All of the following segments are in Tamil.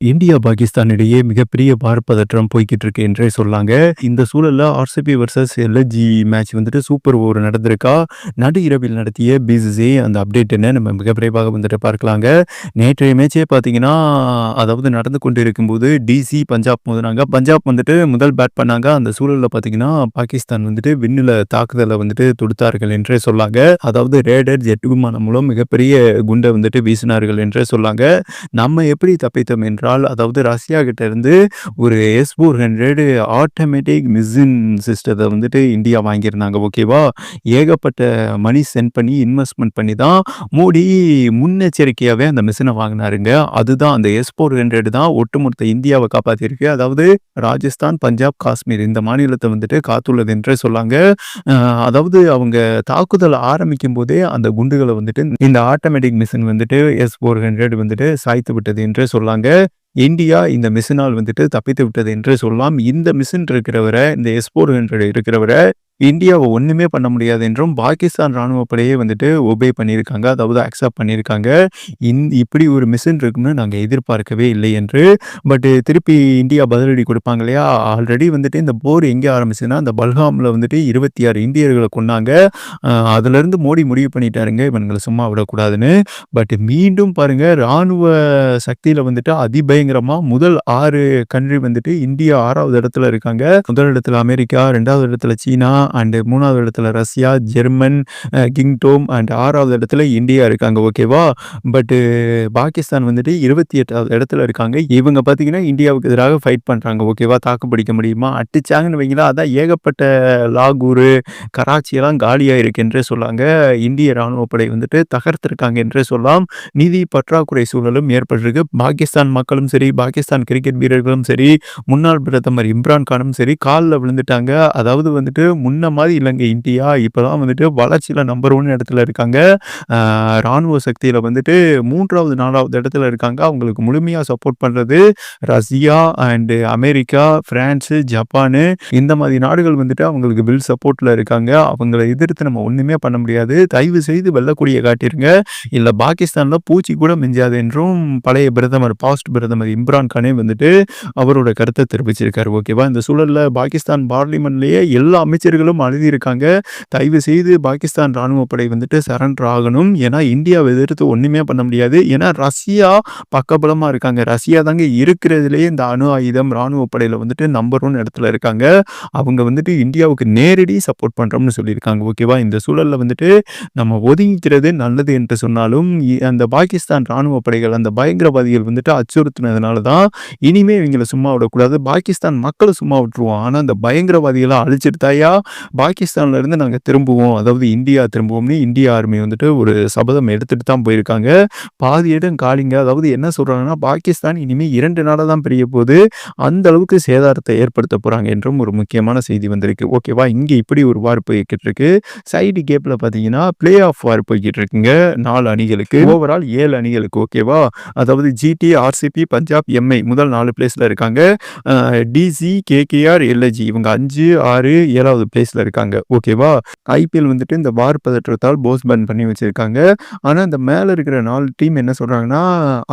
இந்தியா, பாகிஸ்தான் இடையே மிகப்பெரிய பார்ப்பதற்றம் போய்கிட்டு இருக்கு என்றே சொல்லாங்க. இந்த சூழல்ல ஆர்சிபி வர்சஸ் எல்ஜி மேட்ச் வந்துட்டு சூப்பர் ஓவர் நடந்திருக்கா? நடு இரவில் நடத்திய பிசிசி அந்த அப்டேட் என்ன? நம்ம மிக விரைவாக வந்துட்டு பார்க்கலாங்க. நேற்றைய மேட்சே பார்த்தீங்கன்னா, அதாவது நடந்து கொண்டு இருக்கும்போது டிசி, பஞ்சாப் மோதினாங்க பஞ்சாப் வந்துட்டு முதல் பேட் பண்ணாங்க. அந்த சூழல்ல பார்த்தீங்கன்னா, பாகிஸ்தான் வந்துட்டு விண்ணில் தாக்குதலை வந்துட்டு தொடுத்தார்கள் என்றே சொல்லாங்க. அதாவது ரேடர், ஜெட் விமானம் மூலம் மிகப்பெரிய குண்டை வந்துட்டு வீசினார்கள் என்றே சொல்லாங்க. நம்ம எப்படி தப்பித்தோம் என்றால் அதாவது ரஷ்யா கிட்ட இருந்து ஒரு S four hundred automatic machine சிஸ்டத்தை வந்துட்டு இந்தியா வாங்கியிருந்தாங்க ஓகேவா ஏகப்பட்ட மணி சென்ட் பண்ணி இன்வெஸ்ட்மெண்ட் பண்ணி தான் மோடி முன்னெச்சரிக்கையாகவே அந்த மிஷினை வாங்கினாருங்க. அதுதான் அந்த எஸ் ஃபோர் ஹண்ட்ரட் தான் ஒட்டுமொத்த இந்தியாவை காப்பாற்றிருக்கு அதாவது ராஜஸ்தான் பஞ்சாப் காஷ்மீர் இந்த மாநிலத்தை வந்துட்டு காத்துள்ளது என்றே சொல்லாங்க. அதாவது அவங்க தாக்குதல் ஆரம்பிக்கும் போதே அந்த குண்டுகளை வந்துட்டு இந்த ஆட்டோமேட்டிக் மிஷின் வந்துட்டு எஸ் ஃபோர் ஹண்ட்ரட் வந்துட்டு சாய்த்து விட்டது என்றே சொல்லாங்க. இந்தியா இந்த மிஷினால் வந்துட்டு தப்பித்து விட்டது என்று சொல்லலாம். இந்த மிஷின் இருக்கிறவரை இந்த எஸ்போர் இருக்கிறவரை இந்தியாவை ஒன்றுமே பண்ண முடியாது என்றும் பாகிஸ்தான் ராணுவப்படையே வந்துட்டு ஒபே பண்ணியிருக்காங்க அதாவது அக்செப்ட் பண்ணியிருக்காங்க. இந் இப்படி ஒரு மிஷின் இருக்குன்னு நாங்கள் எதிர்பார்க்கவே இல்லை என்று. பட்டு திருப்பி இந்தியா பதிலடி கொடுப்பாங்க இல்லையா? ஆல்ரெடி வந்துட்டு இந்த போர் எங்கே ஆரம்பிச்சுன்னா அந்த பல்காமில் வந்துட்டு இருபத்தி ஆறு இந்தியர்களை கொண்டாங்க அதுலேருந்து மோடி முடிவு பண்ணிட்டாருங்க இவங்களை சும்மா விடக்கூடாதுன்னு. பட் மீண்டும் பாருங்கள் ராணுவ சக்தியில் வந்துட்டு அதிபயங்கரமாக முதல் ஆறு கண்ட்ரி வந்துட்டு இந்தியா ஆறாவது இடத்துல இருக்காங்க. முதல் இடத்துல அமெரிக்கா ரெண்டாவது இடத்துல சீனா அண்டு மூணாவது இடத்துல ரஷ்யா ஜெர்மன் கிங்டோம் அண்ட் ஆறாவது இடத்துல இந்தியா இருக்காங்க. ஓகேவா பட்டு பாகிஸ்தான் வந்துட்டு இருபத்தி எட்டாவது இடத்துல இருக்காங்க. இவங்க பார்த்தீங்கன்னா இந்தியாவுக்கு எதிராக ஃபைட் பண்ணுறாங்க ஓகேவா தாக்கு பிடிக்க முடியுமா? அடிச்சாங்கன்னு வைங்களா அதான் ஏகப்பட்ட லாகூர் கராச்சியெல்லாம் காலியாக இருக்கு என்றே சொல்லாங்க. இந்திய ராணுவப்படை வந்துட்டு தகர்த்திருக்காங்க என்றே சொல்லலாம். நிதி பற்றாக்குறை சூழலும் ஏற்பட்டிருக்கு. பாகிஸ்தான் மக்களும் சரி பாகிஸ்தான் கிரிக்கெட் வீரர்களும் சரி முன்னாள் பிரதமர் இம்ரான் கானும் சரி காலில் விழுந்துட்டாங்க. அதாவது வந்துட்டு முன்ன மாதிரி இல்லைங்க இந்தியா? இப்போதான் வந்துட்டு வளர்ச்சியில் நம்பர் ஒன் இடத்துல இருக்காங்க. இராணுவ ராணுவ சக்தியில் வந்துட்டு மூன்றாவது நாலாவது இடத்துல இருக்காங்க. அவங்களுக்கு முழுமையாக சப்போர்ட் பண்ணுறது Russia and America France Japan இந்த மாதிரி நாடுகள் வந்துட்டு அவங்களுக்கு பில் சப்போர்ட்டில் இருக்காங்க. அவங்கள எதிர்த்து நம்ம ஒன்றுமே பண்ண முடியாது. தயவு செய்து வெள்ளக்கூடிய காட்டிருங்க. இல்லை பாகிஸ்தானில் பூச்சி கூட மிஞ்சாது என்றும் பழைய பிரதமர் பாஸ்ட் பிரதமர் இம்ரான் கானே வந்துட்டு அவரோட கருத்தை தெரிவிச்சிருக்காரு. ஓகேவா? இந்த சூழலில் பாகிஸ்தான் பார்லிமெண்ட்லேயே எல்லா அமைச்சர்களும் அழுதியிருக்காங்க. தயவு செய்து பாகிஸ்தான் ராணுவ படை வந்துட்டு சரண்டர் ஆகணும். ஏன்னா இந்தியாவை எதிர்த்து ஒன்றுமே பண்ண முடியாது. ஏன்னா ரஷ்யா பக்கபலமாக இருக்காங்க. ரஷ்யா தாங்க இருக்கிறதுலேயே இந்த அணு ஆயுதம் ராணுவ படையில் வந்துட்டு நம்பர் ஒன் இடத்துல இருக்காங்க. அவங்க வந்துட்டு இந்தியாவுக்கு நேரடி சப்போர்ட் பண்ணுறோம்னு சொல்லியிருக்காங்க. ஓகேவா இந்த சூழலில் வந்துட்டு நம்ம ஒதுங்கிக்கிறது நல்லது என்று சொன்னாலும் அந்த பாகிஸ்தான் ராணுவ படைகள் அந்த பயங்கரவாதிகள் வந்துட்டு அச்சுறுத்தினதுனால தான் இனிமே இவங்களை சும்மா விடக்கூடாது. பாகிஸ்தான் மக்களை சும்மா விட்டுருவோம். ஆனால் அந்த பயங்கரவாதிகளை அழிச்சிருத்தாயா பாகிஸ்தான்லேருந்து பாகிஸ்தான்ல இருந்து நாங்கள் திரும்புவோம். அதாவது இந்தியா திரும்புவோம்னு இந்திய ஆர்மி வந்துட்டு ஒரு சபதம் எடுத்துகிட்டு தான் போயிருக்காங்க. பாதி இடம் காலிங்க. அதாவது என்ன சொல்கிறாங்கன்னா பாகிஸ்தான் இனிமேல் இரண்டு நாளாக தான் பெரிய போது அந்த அளவுக்கு சேதாரத்தை ஏற்படுத்த போகிறாங்க என்றும் ஒரு முக்கியமான செய்தி வந்திருக்கு. ஓகேவா இங்கே இப்படி ஒரு வார் போய்கிட்டு இருக்கு. சைடு கேப்பில் பார்த்தீங்கன்னா பிளே ஆஃப் வார் போய்கிட்டு இருக்குங்க. நாலு அணிகளுக்கு. ஓவரால் ஏழு அணிகளுக்கு ஓகேவா அதாவது ஜிடி ஆர்சிபி பஞ்சாப் எம்ஐ முதல் நாலு பிளேஸில் இருக்காங்க. டிசி கேகேஆர் எல்ஐஜி இவங்க அஞ்சு ஆறு ஏழாவது பிளேஸில் இருக்காங்க. ஓகேவா ஐபிஎல் வந்துட்டு இந்த வார் பதற்றத்தால் போஸ் பன் பண்ணி வச்சுருக்காங்க. ஆனால் இந்த மேலே இருக்கிற நாலு டீம் என்ன சொல்கிறாங்கன்னா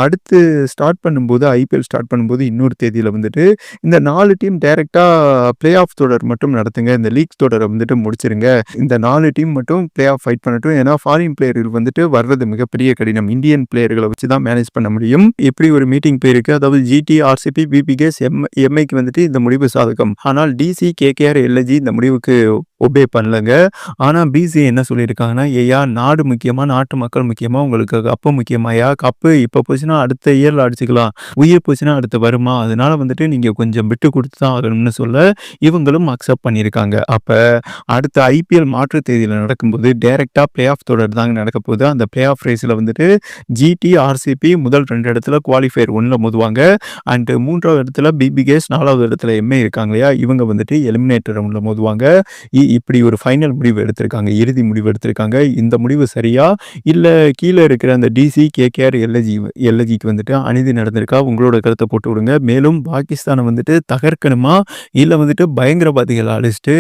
அடுத்து ஸ்டார்ட் பண்ணும்போது ஐபிஎல் ஸ்டார்ட் பண்ணும்போது இன்னொரு தேதியில் வந்துட்டு இந்த நாலு டீம் டைரெக்டாக பிளே ஆஃப் தொடர் மட்டும் நடத்துங்க. இந்த லீக் தொடரை வந்துட்டு முடிச்சிருங்க. இந்த நாலு டீம் மட்டும் பிளே ஆஃப் ஃபைட் பண்ணட்டும். ஏன்னா ஃபாரின் பிளேயர்கள் வந்துட்டு வர்றது மிகப்பெரிய கடினம். இந்தியன் பிளேயர்களை வச்சு தான் மேனேஜ் பண்ண முடியும். இப்படி ஒரு மீட்டிங் போயிருக்கு? அதாவது ஜிடி ஆர்சிபி பிபிகேஸ் எம் எம்ஐக்கு வந்துட்டு இந்த முடிவு சாதகம். ஆனால் டிசி கேகேஆர் எல்ஜி இந்த முடிவுக்கு two ஒபே பண்ணலங்க. ஆனால் பிசி என்ன சொல்லியிருக்காங்கன்னா ஐயா நாடு முக்கியமாக நாட்டு மக்கள் முக்கியமாக உங்களுக்கு கப்பு முக்கியமாயா கப்பு இப்போ போச்சுன்னா அடுத்த இயரில் அடிச்சுக்கலாம். உயிர் போச்சுன்னா அடுத்து வருமா? அதனால வந்துட்டு நீங்கள் கொஞ்சம் விட்டு கொடுத்து தான் ஆகணும்னு சொல்ல இவங்களும் அக்செப்ட் பண்ணியிருக்காங்க. அப்போ அடுத்த ஐபிஎல் மாற்று தேதியில் நடக்கும்போது டைரெக்டாக பிளே ஆஃப் தொடர் தாங்க நடக்க போகுது. அந்த பிளே ஆஃப் ரேஸில் வந்துட்டு ஜிடி ஆர்சிபி முதல் ரெண்டு இடத்துல குவாலிஃபயர் ஒன்றில் மோதுவாங்க. அண்டு மூன்றாவது இடத்துல பிபிகேஸ் நாலாவது இடத்துல எம்ஏ இருக்காங்க இல்லையா? இவங்க வந்துட்டு எலிமினேட்டர் ரவுண்டில் மோதுவாங்க. இ- இப்படி ஒரு ஃபைனல் முடிவு எடுத்திருக்காங்க. இறுதி முடிவு எடுத்திருக்காங்க. இந்த முடிவு சரியா? இல்லை கீழே இருக்கிற அந்த டிசி கேகேஆர் எல்எஜி எல்எஜிக்கு வந்துட்டு அநீதி நடந்திருக்கா? உங்களோட கருத்தை போட்டு விடுங்க. மேலும் பாகிஸ்தானை வந்துட்டு தகர்க்கணுமா? இல்லை வந்துட்டு பயங்கரவாதிகளை அழிச்சிட்டு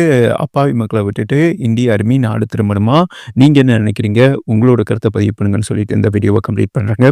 அப்பாவி மக்களை விட்டுட்டு இந்திய அருமி நாடு திரும்பணுமா? நீங்கள் என்ன நினைக்கிறீங்க? உங்களோட கருத்தை பதிவு பண்ணுங்கன்னு சொல்லிட்டு இந்த வீடியோவை கம்ப்ளீட் பண்ணுறாங்க